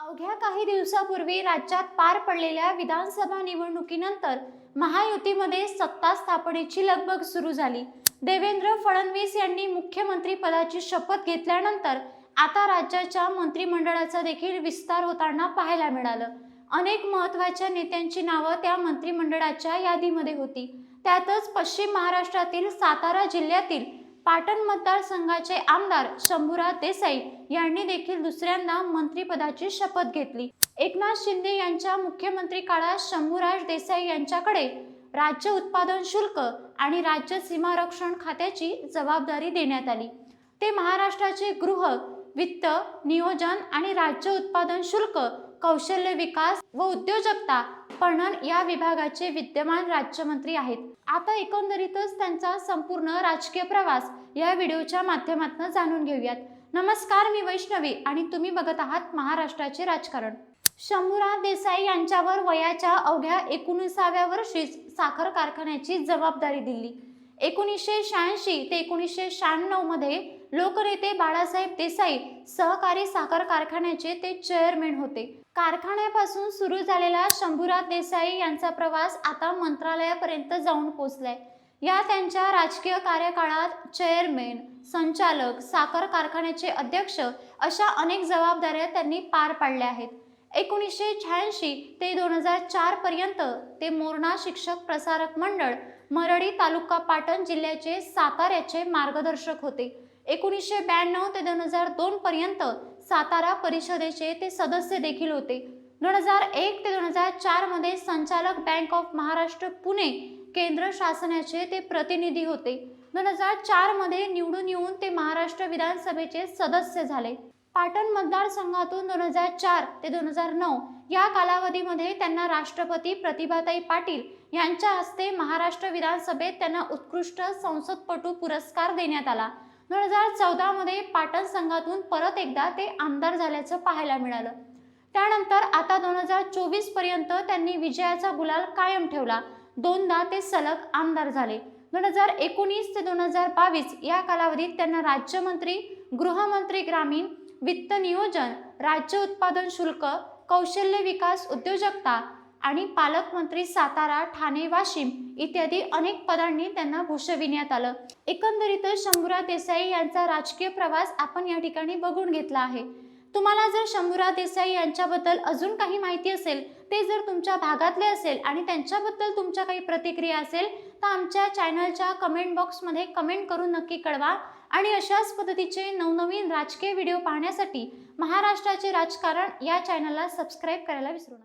अवघ्या काही दिवसापूर्वी राज्यात पार पडलेल्या विधानसभा निवडणुकीनंतर महायुतीमध्ये सत्ता स्थापनेची लगबग सुरू झाली. देवेंद्र फडणवीस यांनी मुख्यमंत्री पदाची शपथ घेतल्यानंतर आता राज्याच्या मंत्रिमंडळाचा देखील विस्तार होताना पाहायला मिळालं. अनेक महत्त्वाच्या नेत्यांची नावं त्या मंत्रिमंडळाच्या यादीमध्ये होती. त्यातच पश्चिम महाराष्ट्रातील सातारा जिल्ह्यातील पाटण मतदारसंघाचे आमदार शंभूराज देसाई यांनी देखील दुसऱ्यांदा मंत्रीपदाची शपथ घेतली. एकनाथ शिंदे यांच्या मुख्यमंत्री काळात शंभूराज देसाई यांच्याकडे राज्य उत्पादन शुल्क आणि राज्य सीमारक्षण खात्याची जबाबदारी देण्यात आली. ते महाराष्ट्राचे गृह वित्त नियोजन आणि राज्य उत्पादन शुल्क कौशल्य विकास व उद्योजकता पणन या विभागाचे विद्यमान राज्यमंत्री आहेत. आता एकंदरीतच त्यांचा संपूर्ण राजकीय प्रवास या व्हिडिओच्या माध्यमातून जाणून घेऊयात. नमस्कार मी वैष्णवी आणि तुम्ही बघत आहात महाराष्ट्राचे राजकारण. शंभूरा देसाई यांच्यावर वयाच्या अवघ्या एकोणीसाव्या वर्षीच साखर कारखान्याची जबाबदारी दिली. एकोणीसशे शहाऐंशी ते एकोणीसशे शहाण्णवमध्ये लोकनेते बाळासाहेब देसाई सहकारी साखर कारखान्याचे ते चेअरमॅन होते. कारखान्यापासून सुरू झालेला शंभूराज देसाई यांचा प्रवास आता मंत्रालयापर्यंत जाऊन पोचलाय. या त्यांच्या राजकीय कार्यकाळात चेअरमॅन संचालक साखर कारखान्याचे अध्यक्ष अशा अनेक जबाबदाऱ्या त्यांनी पार पाडल्या आहेत. एकोणीसशे शहाऐंशी ते दोन हजार चार पर्यंत ते मोरणा शिक्षक प्रसारक मंडळ मरडी तालुका पाटण जिल्ह्याचे साताऱ्याचे मार्गदर्शक होते. एकोणीसशे ब्याण्णव ते दोन हजार दोन पर्यंत सातारा परिषदेचे ते सदस्य देखील होते. दोन हजार एक ते दोन हजार चारमध्ये संचालक बँक ऑफ महाराष्ट्र पुणे केंद्र शासनाचे ते प्रतिनिधी होते. दोन हजार चारमध्ये निवडून येऊन ते महाराष्ट्र विधानसभेचे सदस्य झाले. पाटण मतदारसंघातून दोन हजार चार ते दोन हजार नऊ या कालावधीमध्ये त्यांना राष्ट्रपती प्रतिभाताई पाटील यांच्या हस्ते महाराष्ट्र विधानसभेत त्यांना उत्कृष्ट संसदपटू पुरस्कार देण्यात आला. दोन हजार चौदामध्ये पाटण संघातून परत एकदा ते आमदार झाल्याचं पाहायला मिळालं. त्यानंतर आता दोन हजार चोवीसपर्यंत त्यांनी विजयाचा गुलाल कायम ठेवला. दोनदा ते सलग आमदार झाले. दोन हजार एकोणीस ते दोन हजार बावीस या कालावधीत त्यांना राज्यमंत्री गृहमंत्री ग्रामीण वित्त नियोजन राज्य उत्पादन शुल्क कौशल्य विकास उद्योजकता आणि पालकमंत्री सातारा ठाणे वाशिम इत्यादी अनेक पदांनी त्यांना भूषविण्यात आलं. एकंदरीतच शंभूराज देसाई यांचा राजकीय प्रवास आपण या ठिकाणी बघून घेतला आहे. तुम्हाला जर शंभूराज देसाई यांच्याबद्दल अजून काही माहिती असेल ते जर तुमच्या भागातले असेल आणि त्यांच्याबद्दल तुमच्या काही प्रतिक्रिया असेल तर आमच्या चॅनलच्या कमेंट बॉक्समध्ये कमेंट करून नक्की कळवा आणि अशाच पद्धतीचे नवनवीन राजकीय व्हिडिओ पाहण्यासाठी महाराष्ट्राचे राजकारण या चॅनलला सबस्क्राईब करायला विसरू नका.